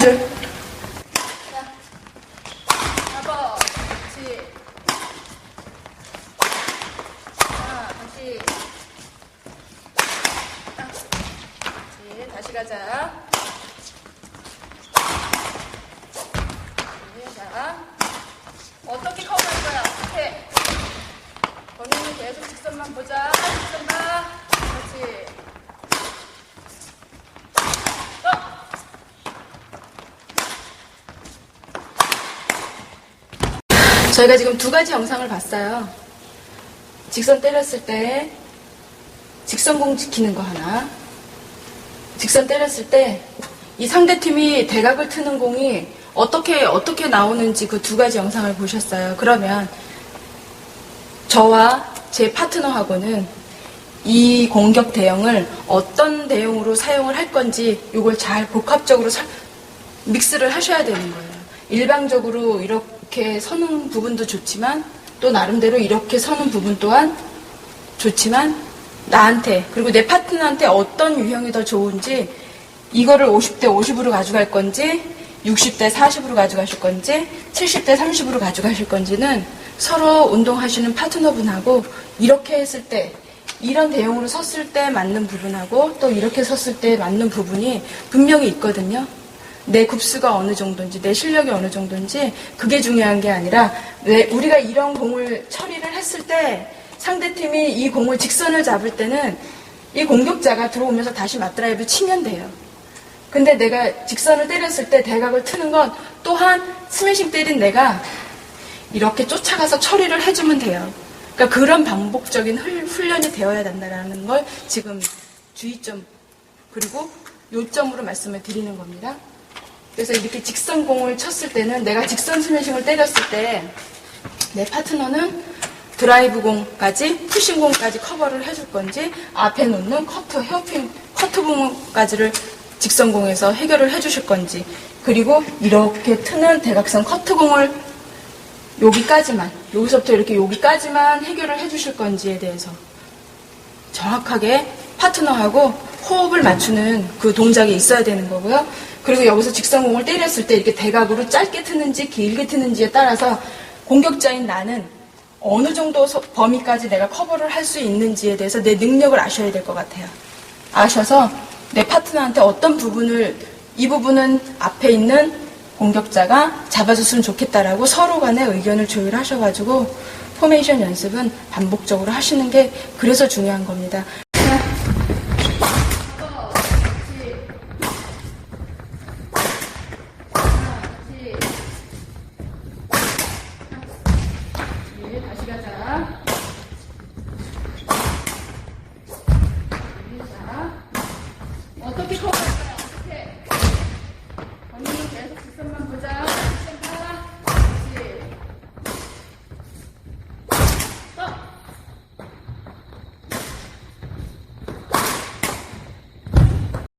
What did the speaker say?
다시. 가자. 네, 자, 어떻게 커버할 거야? 어떻게? 본인은 계속 직선만 보자. 직선 봐. 그렇지. 또. 저희가 지금 두 가지 영상을 봤어요. 직선 때렸을 때 직선공 지키는 거 하나. 직선 때렸을 때 이 상대팀이 대각을 트는 공이 어떻게 어떻게 나오는지 그 두 가지 영상을 보셨어요. 그러면 저와 제 파트너하고는 이 공격 대형을 어떤 대용으로 사용을 할 건지 이걸 잘 복합적으로 사- 믹스를 하셔야 되는 거예요. 일방적으로 이렇게 서는 부분도 좋지만 또 나름대로 이렇게 서는 부분 또한 좋지만 나한테 그리고 내 파트너한테 어떤 유형이 더 좋은지 이거를 50대 50으로 가져갈 건지 60대 40으로 가져가실 건지 70대 30으로 가져가실 건지는 서로 운동하시는 파트너분하고 이렇게 했을 때 이런 대용으로 섰을 때 맞는 부분하고 또 이렇게 섰을 때 맞는 부분이 분명히 있거든요. 내 굽수가 어느 정도인지 내 실력이 어느 정도인지 그게 중요한 게 아니라 왜 우리가 이런 공을 처리를 했을 때 상대팀이 이 공을 직선을 잡을 때는 이 공격자가 들어오면서 다시 맞드라이브 치면 돼요. 근데 내가 직선을 때렸을 때 대각을 트는 건 또한 스매싱 때린 내가 이렇게 쫓아가서 처리를 해주면 돼요. 그러니까 그런 반복적인 훈- 훈련이 되어야 된다는 걸 지금 주의점 그리고 요점으로 말씀을 드리는 겁니다. 그래서 이렇게 직선공을 쳤을 때는 내가 직선 스매싱을 때렸을 때 내 파트너는 드라이브 공까지 푸싱 공까지 커버를 해줄 건지 앞에 놓는 커트 헤어핀 커트 공까지를 직선 공에서 해결을 해주실 건지. 그리고 이렇게 트는 대각선 커트 공을 여기까지만 여기서부터 이렇게 여기까지만 해결을 해주실 건지에 대해서 정확하게 파트너하고 호흡을 맞추는 그 동작이 있어야 되는 거고요. 그리고 여기서 직선공을 때렸을 때 이렇게 대각으로 짧게 트는지 길게 트는지에 따라서 공격자인 나는 어느 정도 서- 범위까지 내가 커버를 할 수 있는지에 대해서 내 능력을 아셔야 될 것 같아요. 아셔서 내 파트너한테 어떤 부분을 이 부분은 앞에 있는 공격자가 잡아줬으면 좋겠다라고 서로 간의 의견을 조율하셔가지고 포메이션 연습은 반복적으로 하시는 게 그래서 중요한 겁니다. 자, 어떻게 커버